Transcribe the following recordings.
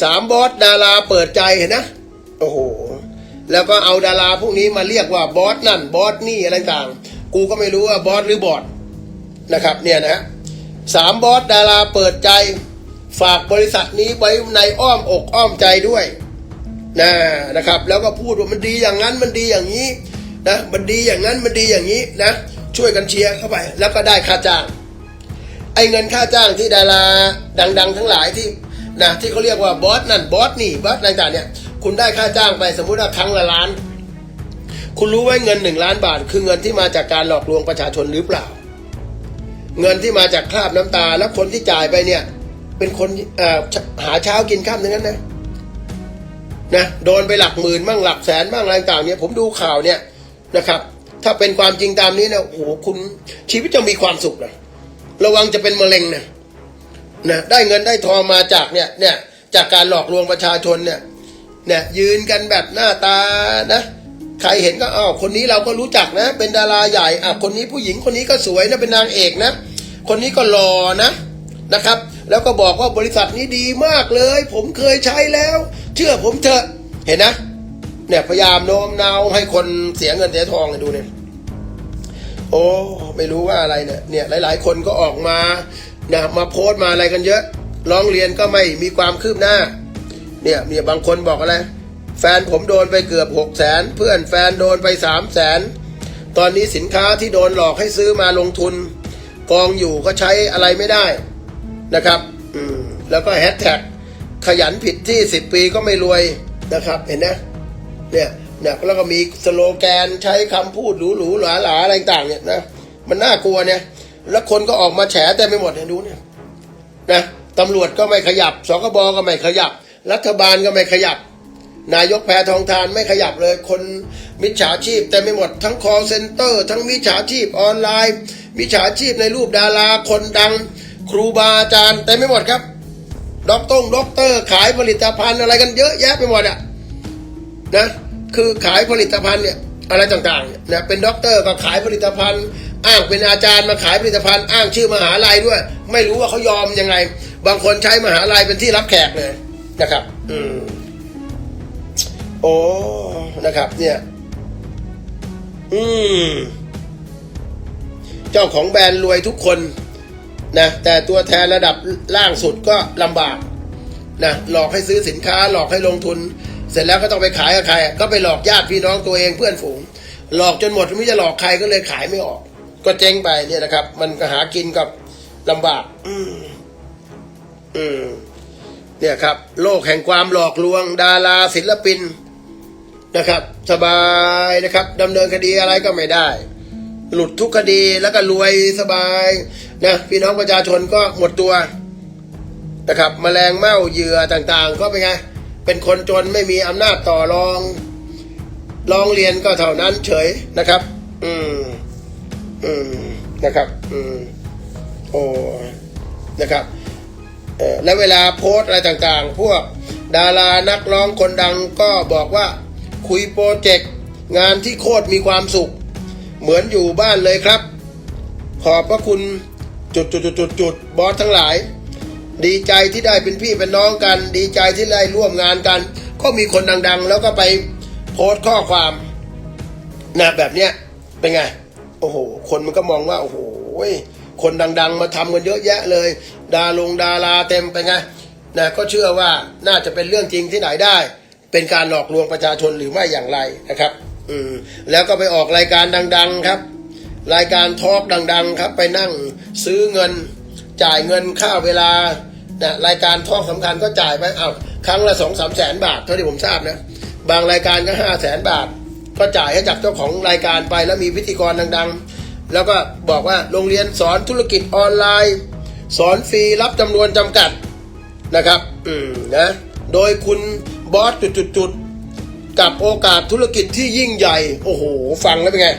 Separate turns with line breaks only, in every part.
สามบอสดาราเปิดใจเห็นนะโอ้โหแล้วก็เอาดาราพวกนี้มาเรียกว่าบอสนั่นบอสนี่อะไรต่างกูก็ไม่รู้ว่าบอสหรือบอดนะครับเนี่ยนะสามบอสดาราเปิดใจฝากบริษัทนี้ไว้ในอ้อมอกอ้อมใจด้วยนะนะครับ แล้วก็พูดว่ามันดีอย่างนั้นมันดีอย่างนี้นะมันดีอย่างนั้นมันดีอย่างนี้นะช่วยกันเชียร์เข้าไป แล้วก็ได้ค่าจ้าง ไอ้เงินค่าจ้างที่ดาราดัง ๆ ทั้งหลายที่ นะที่เขาเรียกว่าบอสนั่นบอสนี่บอสอะไรต่างเนี่ย คุณได้ค่าจ้างไปสมมุติว่าครั้งละล้าน คุณรู้ไหมเงินหนึ่งล้านบาท คือเงินที่มาจากการหลอกลวงประชาชนหรือเปล่า เงินที่มาจากคราบน้ำตาแล้วคนที่จ่ายไปเนี่ย เป็นคนหาเช้ากินข้ามทั้งนั้นนะนะโดนไปหลักหมื่นบ้างหลักแสนบ้างอะไรต่างเนี่ยผมดูข่าวเนี่ยนะครับ ถ้าเป็นความจริงตามนี้นะโอ้โหคุณชีวิตจะมีความสุขนะระวังจะเป็นมะเร็งนะ นะได้เงินได้ทองมาจากเนี่ยเนี่ยจากการหลอกลวงประชาชนเนี่ยเนี่ยยืนกันแบบหน้าตานะใครเห็นก็อ้าวคนนี้เราก็รู้จักนะ เป็นดาราใหญ่อะคนนี้ผู้หญิงคนนี้ก็สวยนะเป็นนางเอกนะ คนนี้ก็หล่อนะนะครับ แล้วก็บอกว่าบริษัทนี้ดีมากเลย ผมเคยใช้แล้ว เชื่อผมเถอะเห็นนะเนี่ยพยายามโน้มน้าวให้คนเสียเงินเสียทองให้ดูเนี่ยโอ้ไม่รู้ว่าอะไรเนี่ยเนี่ยหลาย ๆ คนก็ออกมา นะมาโพสต์มาอะไรกันเยอะ ร้องเรียนก็ไม่มีความคืบหน้า เนี่ยเนี่ยบางคนบอกอะไร แฟนผมโดนไปเกือบหกแสนเพื่อนแฟนโดนไปสามแสนตอนนี้สินค้าที่โดนหลอกให้ซื้อมาลงทุน กองอยู่ก็ใช้อะไรไม่ได้นะครับอืมแล้วก็แฮชแท็กขยันผิดที่สิบปีก็ไม่รวยนะครับ เห็นนะเนี่ยเนี่ยแล้วก็มีสโลแกนใช้คำพูดหรูๆหลาๆอะไรต่างเนี่ยนะมันน่ากลัวเนี่ย แล้วคนก็ออกมาแฉแต่ไม่หมดเห็นดูเนี่ยนะตำรวจก็ไม่ขยับสกบก็ไม่ขยับ รัฐบาลก็ไม่ขยับ นายกแพทองทานไม่ขยับเลย คนมิจฉาชีพแต่ไม่หมดทั้งคอเซ็นเตอร์ ทั้งมิจฉาชีพออนไลน์ มิจฉาชีพในรูปดาราคนดัง ครูบาอาจารย์แต่ไม่หมดครับด็อกตงด็อกเตอร์ขายผลิตภัณฑ์อะไรกันเยอะแยะไปหมดอะนะคือขายผลิตภัณฑ์เนี่ยอะไรต่างๆเนี่ยเป็นด็อกเตอร์ก็ขายผลิตภัณฑ์ อ้างเป็นอาจารย์มาขายผลิตภัณฑ์อ้างชื่อมหาลัยด้วย ไม่รู้ว่าเขายอมยังไง บางคนใช้มหาลัยเป็นที่รับแขกเลยนะครับ อืมโอ้นะครับ เนี่ย อืม เจ้าของแบรนด์รวยทุกคนนะแต่ตัวแทนระดับล่างสุดก็ลำบากนะหลอกให้ซื้อสินค้า หลอกให้ลงทุน เสร็จแล้วก็ต้องไปขายกับใคร ก็ไปหลอกญาติพี่น้องตัวเองเพื่อนฝูง หลอกจนหมดไม่จะหลอกใครก็เลยขายไม่ออก ก็เจ๊งไปเนี่ยนะครับ มันก็หากินกับลำบาก อืมอืมเนี่ยครับ โลกแห่งความหลอกลวง ดาราศิลปินนะครับ สบายนะครับดำเนินคดีอะไรก็ไม่ได้ หลุดทุกคดีแล้วก็รวยสบายนะพี่น้องประชาชนก็หมดตัวนะครับแมลงเม่าเหยื่อต่างๆ ก็เป็นไง เป็นคนจนไม่มีอำนาจต่อรอง รองเรียนก็เท่านั้นเฉยนะครับ อืม อืมนะครับอืมโอ้นะครับเออแล้วเวลาโพสอะไรต่างๆ พวกดารานักร้องคนดังก็บอกว่าคุยโปรเจกต์งานที่โคตรมีความสุข เหมือนอยู่บ้านเลยครับ ขอบพระคุณจุดจุดจุดจุดจุดบอสทั้งหลาย ดีใจที่ได้เป็นพี่เป็นน้องกัน ดีใจที่ได้ร่วมงานกัน ก็มีคนดังๆ แล้วก็ไปโพสต์ข้อความนะแบบเนี้ยเป็นไง โอ้โห คนมันก็มองว่าโอ้โหคนดัง ๆ มาทำกันเยอะแยะเลย ดาลงดาราเต็มไปไงนะก็เชื่อว่าน่าจะเป็นเรื่องจริงที่ไหนได้ เป็นการหลอกลวงประชาชนหรือไม่อย่างไรนะครับ อืมแล้วก็ไปออกรายการดัง ๆครับ รายการทอล์กดัง ๆ ครับ ไปนั่งซื้อเงิน จ่ายเงินค่าเวลานะรายการทอล์กสำคัญก็จ่ายไปเอาครั้งละสองสามแสนบาทเท่าที่ผมทราบนะ บางรายการก็ห้าแสนบาท ก็จ่ายให้จากเจ้าของรายการไปแล้วมีพิธีกรดังๆ แล้วก็บอกว่าโรงเรียนสอนธุรกิจออนไลน์ สอนฟรีรับจำนวนจำกัดนะครับอืมนะโดยคุณบอสจุดๆกับโอกาสธุรกิจที่ยิ่งใหญ่ โอ้โห ฟังแล้วเป็นไง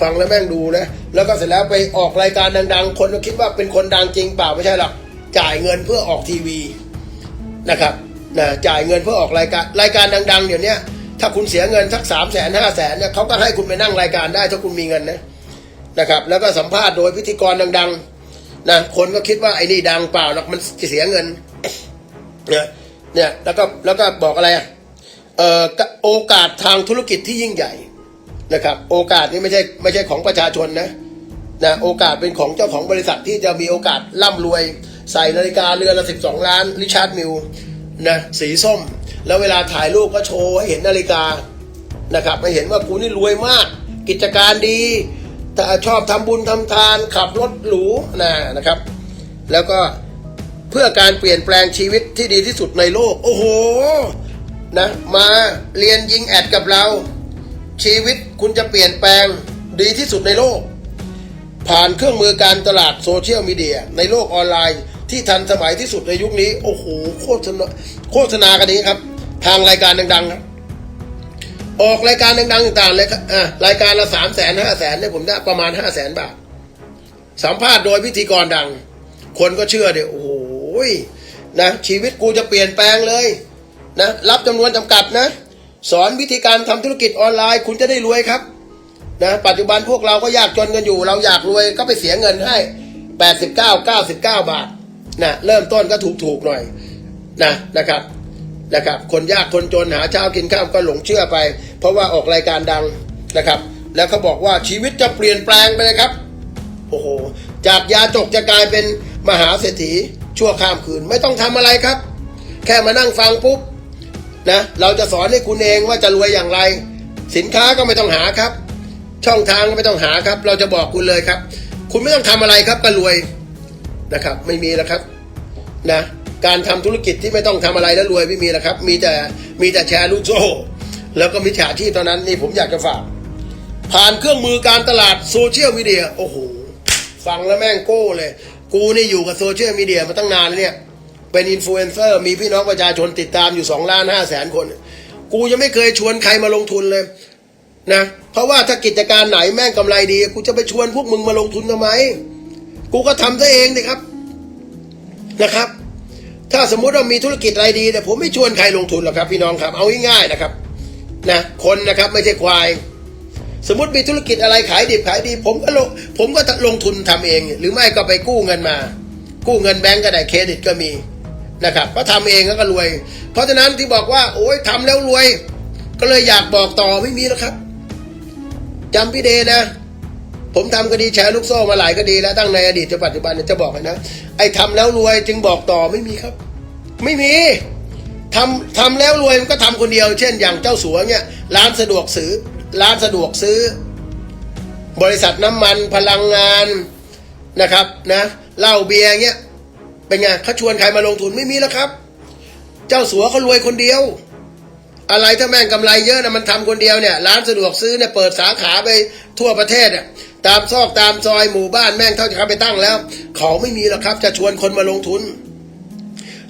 ฟังแล้วแม่งดูนะ แล้วก็เสร็จแล้วไปออกรายการดัง ๆ คนก็คิดว่าเป็นคนดังจริงเปล่าไม่ใช่หรอกจ่ายเงินเพื่อออกทีวีนะครับนะจ่ายเงินเพื่อออกรายการรายการดัง ๆ เดี๋ยวนี้ ถ้าคุณเสียเงินสักสามแสนห้าแสนเนี่ยเขาก็ให้คุณไปนั่งรายการได้ถ้าคุณมีเงินนะนะครับ แล้วก็สัมภาษณ์โดยพิธีกรดังๆนะคนก็คิดว่าไอ้นี่ดังเปล่าหรอกมันจะเสียเงินนะเนี่ยแล้วก็แล้วก็บอกอะไรอะเอ่อโอกาสทางธุรกิจที่ยิ่งใหญ่นะครับ โอกาสนี้ไม่ใช่ไม่ใช่ของประชาชนนะนะโอกาสเป็นของเจ้าของบริษัทที่จะมีโอกาสร่ำรวย ใส่นาฬิกาเรือนละ 12 ล้านริชาร์ดมิลนะสีส้ม แล้วเวลาถ่ายรูปก็โชว์ให้เห็นนาฬิกานะครับให้เห็นว่ากูนี่รวยมาก กิจการดีแต่ชอบทำบุญทำทานขับรถหรูนะนะครับ แล้วก็เพื่อการเปลี่ยนแปลงชีวิตที่ดีที่สุดในโลก โอ้โหนะมาเรียนยิงแอดกับเรา ชีวิตคุณจะเปลี่ยนแปลงดีที่สุดในโลก ผ่านเครื่องมือการตลาดโซเชียลมีเดียในโลกออนไลน์ที่ทันสมัยที่สุดในยุคนี้ โอ้โหโฆษณาโฆษณากันนี้ครับ ทางรายการดังๆครับออกรายการดังๆต่างๆเลยค่ะรายการละสามแสนห้าแสนเนี่ยผมได้ประมาณห้าแสนบาท สัมภาษณ์โดยพิธีกรดัง คนก็เชื่อเดี๋ยวโอ้โหนะชีวิตกูจะเปลี่ยนแปลงเลยนะรับจำนวนจำกัดนะ สอนวิธีการทำธุรกิจออนไลน์ คุณจะได้รวยครับนะปัจจุบันพวกเราก็ยากจนกันอยู่ เราอยากรวยก็ไปเสียเงินให้ 89 99 บาทนะเริ่มต้นก็ถูกๆหน่อยนะนะครับ นะครับคนยากคนจนหาเช้ากินข้าวก็หลงเชื่อไป เพราะว่าออกรายการดังนะครับ แล้วเขาบอกว่าชีวิตจะเปลี่ยนแปลงไปเลยครับโอ้โหจากยาจกจะกลายเป็นมหาเศรษฐีชั่วข้ามคืนไม่ต้องทำอะไรครับ แค่มานั่งฟังปุ๊บนะเราจะสอนให้คุณเองว่าจะรวยอย่างไร สินค้าก็ไม่ต้องหาครับ ช่องทางก็ไม่ต้องหาครับ เราจะบอกคุณเลยครับ คุณไม่ต้องทำอะไรครับก็รวยนะครับ ไม่มีแล้วครับนะ การทำธุรกิจที่ไม่ต้องทำอะไรแล้วรวยไม่มีแล้วครับ มีแต่มีแต่แชร์ลูกโซ่แล้วก็มิจฉาชีพเท่านั้นนี่ผมอยากจะฝาก ผ่านเครื่องมือการตลาดโซเชียลมีเดียโอ้โหฟังแล้วแม่งโก้เลย กูนี่อยู่กับโซเชียลมีเดียมาตั้งนานแล้วเนี่ย เป็นอินฟลูเอนเซอร์มีพี่น้องประชาชนติดตามอยู่2ล้านห้าแสนคน กูยังไม่เคยชวนใครมาลงทุนเลยนะเพราะว่าถ้ากิจการไหนแม่งกำไรดี กูจะไปชวนพวกมึงมาลงทุนทำไม กูก็ทำซะเองนะครับนะครับ ถ้าสมมุติว่ามีธุรกิจอะไรดีแต่ผมไม่ชวนใครลงทุนหรอกครับพี่น้องครับ เอาง่ายๆนะครับนะคนนะครับไม่ใช่ควาย สมมติมีธุรกิจอะไรขายดิบขายดี ผมก็ลงผมก็ลงทุนทำเอง หรือไม่ก็ไปกู้เงินมา กู้เงินแบงก์ก็ได้เครดิตก็มีนะครับก็ทำเองแล้วก็รวย เพราะฉะนั้นที่บอกว่า โอ้ยทำแล้วรวย ก็เลยอยากบอกต่อไม่มีแล้วครับจำพี่เดนะ ผมทำคดีแชร์ลูกโซ่มาหลายคดีแล้วตั้งในอดีตจนปัจจุบันจะบอกนะ ไอ้ทำแล้วรวยจึงบอกต่อไม่มีครับ ไม่มีทำทำแล้วรวยมันก็ทำคนเดียว เช่น อย่างเจ้าสัวเนี่ยร้านสะดวกซื้อร้านสะดวกซื้อ บริษัทน้ำมันพลังงานนะครับนะเหล้าเบียร์เงี้ยเป็นไงเขาชวนใครมาลงทุนไม่มีแล้วครับ เจ้าสัวเขารวยคนเดียว อะไรถ้าแม่งกำไรเยอะนะมันทำคนเดียวเนี่ยร้านสะดวกซื้อเนี่ยเปิดสาขาไปทั่วประเทศอะ ตามซอกตามซอยหมู่บ้านแม่งเท่าที่เขาไปตั้งแล้ว เขาไม่มีหรอกครับ จะชวนคนมาลงทุน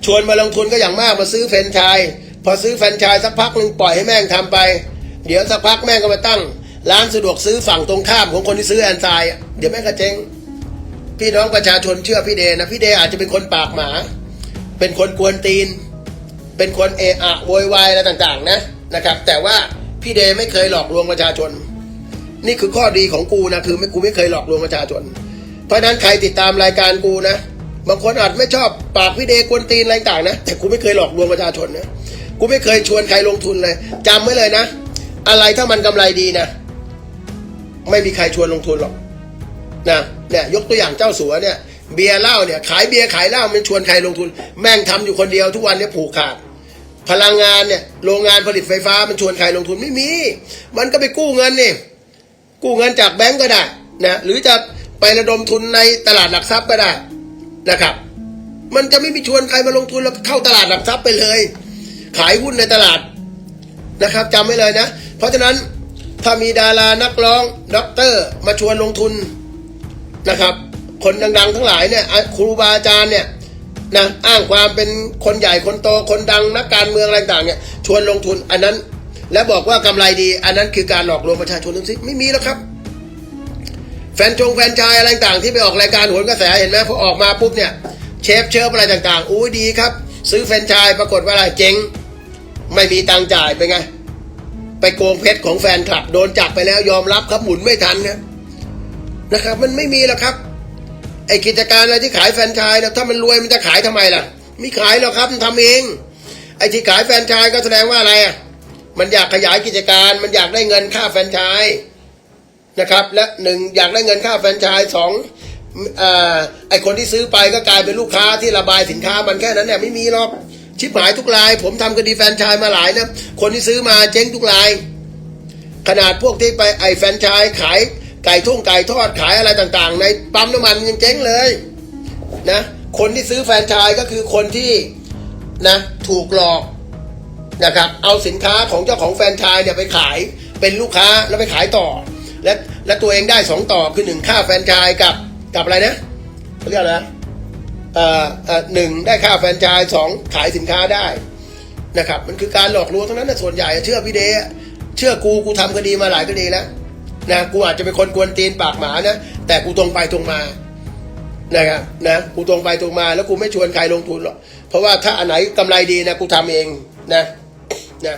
ชวนมาลงทุนก็อย่างมากมาซื้อแฟรนไชส์พอซื้อแฟรนไชส์สักพักหนึ่งปล่อยให้แม่งทำไป เดี๋ยวสักพักแม่งก็มาตั้ง ร้านสะดวกซื้อฝั่งตรงข้ามของคนที่ซื้อแอนไซน์เดี๋ยวแม่งก็เจ๊งพี่น้องประชาชนเชื่อพี่เดนะพี่เดอาจจะเป็นคนปากหมา เป็นคนกวนตีน เป็นคนเอะอะโวยวายอะไรต่างๆ นะนะครับ แต่ว่าพี่เดไม่เคยหลอกลวงประชาชน นี่คือข้อดีของกูนะคือไม่กูไม่เคยหลอกลวงประชาชน เพราะนั้นใครติดตามรายการกูนะบางคนอาจไม่ชอบปากพี่เดกวนตีนอะไรต่างนะแต่กูไม่เคยหลอกลวงประชาชนนะกูไม่เคยชวนใครลงทุนเลยจำไว้เลยนะ อะไรถ้ามันกำไรดีนะ ไม่มีใครชวนลงทุนหรอกนะเนี่ยยกตัวอย่างเจ้าสัวเนี่ย เบียร์เหล้าเนี่ย ขายเบียร์ขายเหล้ามันชวนใครลงทุน แม่งทำอยู่คนเดียวทุกวันเนี่ยผูกขาดพลังงานเนี่ยโรงงานผลิตไฟฟ้ามันชวนใครลงทุนไม่มี มันก็ไปกู้เงินนี่ กู้เงินจากแบงก์ก็ได้นะหรือจะไประดมทุนในตลาดหลักทรัพย์ก็ได้นะครับ มันจะไม่มีชวนใครมาลงทุนแล้วเข้าตลาดหลักทรัพย์ไปเลย ขายหุ้นในตลาดนะครับจำไว้เลยนะ เพราะฉะนั้นถ้ามีดารานักร้องด็อกเตอร์มาชวนลงทุนนะครับ คนดังๆ ทั้งหลายเนี่ยครูบาอาจารย์เนี่ยนะอ้างความเป็นคนใหญ่คนโตคนดังนักการเมืองอะไรต่างเนี่ยชวนลงทุนอันนั้น และบอกว่ากำไรดี อันนั้นคือการหลอกลวงประชาชนทั้งสิ้นไม่มีแล้วครับ แฟนจงแฟนชายอะไรต่างที่ไปออกรายการโหนกระแสเห็นไหมพอออกมาปุ๊บเนี่ยเชฟเชิฟอะไรต่างๆอู้ดีครับ ซื้อแฟนชายปรากฏว่าอะไรเจ๊งไม่มีตังค์จ่ายเป็นไง ไปโกงเพชรของแฟนคลับ โดนจับไปแล้วยอมรับครับหมุนไม่ทันนะนะครับ มันไม่มีหรอกครับ ไอกิจการอะไรที่ขายแฟนชายนะถ้ามันรวยมันจะขายทำไมล่ะไม่ขายหรอกครับมันทำเอง ไอ้ที่ขายแฟนชส์ก็แสดงว่าอะไรอะ มันอยากขยายกิจการ มันอยากได้เงินค่าแฟรนไชส์นะครับ และหนึ่งอยากได้เงินค่าแฟรนไชส์สองอไอคนที่ซื้อไปก็กลายเป็นลูกค้าที่ระบายสินค้ามันแค่นั้นเนี่ยไม่มีหรอกชิบหายทุกราย ผมทำคดีแฟรนไชส์มาหลายนะคนที่ซื้อมาเจ๊งทุกราย ขนาดพวกที่ไปไอแฟรนไชส์ขายไก่ทุ่งไก่ทอดขายอะไรต่างๆ ในปั๊มน้ำมันยังเจ๊งเลยนะคนที่ซื้อแฟรนไชส์ก็คือคนที่นะถูกหลอก นะครับเอาสินค้าของเจ้าของแฟรนไชส์เนี่ยไปขายเป็นลูกค้าแล้วไปขายต่อ และและตัวเองได้สองต่อคือหนึ่งค่าแฟรนไชส์กับกับอะไรนะเขาเรียกอะไรนะเอ่อเอ่อหนึ่งได้ค่าแฟรนไชส์สองขายสินค้าได้นะครับมันคือการหลอกลวงทั้งนั้นนะส่วนใหญ่เชื่อพี่เดชเชื่อกูกูทำคดีมาหลายคดีแล้วนะกูอาจจะเป็นคนกวนตีนปากหมานะแต่กูตรงไปตรงมานะครับนะกูตรงไปตรงมาแล้วกูไม่ชวนใครลงทุนหรอกเพราะว่าถ้าอันไหนกำไรดีนะกูทำเองนะ นะ